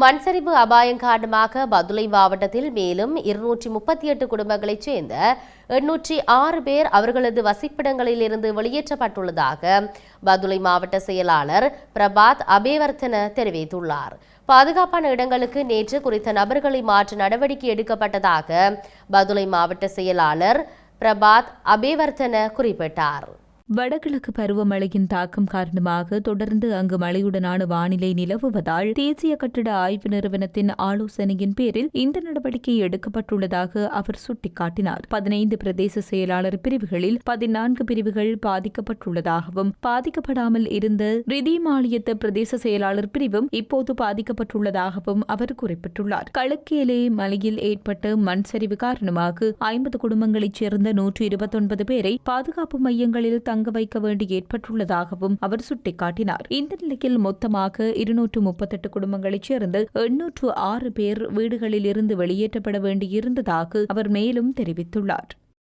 மண்சரிவு அபாயம் காரணமாக பதுளை மாவட்டத்தில் மேலும் இருநூற்றி முப்பத்தி எட்டு குடும்பங்களைச் சேர்ந்த எண்ணூற்றி ஆறு பேர் அவர்களது வசிப்பிடங்களில் இருந்து வெளியேற்றப்பட்டுள்ளதாக பதுளை மாவட்ட செயலாளர் பிரபாத் அபேவர்த்தன தெரிவித்துள்ளார். பாதுகாப்பான இடங்களுக்கு நேற்று குறித்த நபர்களை மாற்ற நடவடிக்கை எடுக்கப்பட்டதாக பதுளை மாவட்ட செயலாளர் பிரபாத் அபேவர்த்தன குறிப்பிட்டார். வடகிழக்கு பருவமழையின் தாக்கம் காரணமாக தொடர்ந்து அங்கு மழையுடனான வானிலை நிலவுவதால் தேசிய கட்டிட ஆய்வு நிறுவனத்தின் ஆலோசனையின் பேரில் இந்த நடவடிக்கை எடுக்கப்பட்டுள்ளதாக அவர் சுட்டிக்காட்டினார். பதினைந்து பிரதேச செயலாளர் பிரிவுகளில் பதினான்கு பிரிவுகள் பாதிக்கப்பட்டுள்ளதாகவும் பாதிக்கப்படாமல் இருந்த ரிதிமாலியத்த பிரதேச செயலாளர் பிரிவும் இப்போது பாதிக்கப்பட்டுள்ளதாகவும் அவர் குறிப்பிட்டுள்ளார். களுக்கேலே மலையில் ஏற்பட்ட மண் சரிவு காரணமாக ஐம்பது குடும்பங்களைச் சேர்ந்த நூற்று இருபத்தொன்பது பேரை பாதுகாப்பு மையங்களில் தங்க வைக்க வேண்டி ஏற்பட்டுள்ளதாகவும் அவர் சுட்டிக்காட்டினார். இந்த நிலையில் மொத்தமாக இருநூற்று முப்பத்தெட்டு குடும்பங்களைச் சேர்ந்து எண்ணூற்று ஆறு பேர் வீடுகளில் இருந்து வெளியேற்றப்பட வேண்டியிருந்ததாக அவர் மேலும் தெரிவித்துள்ளார்.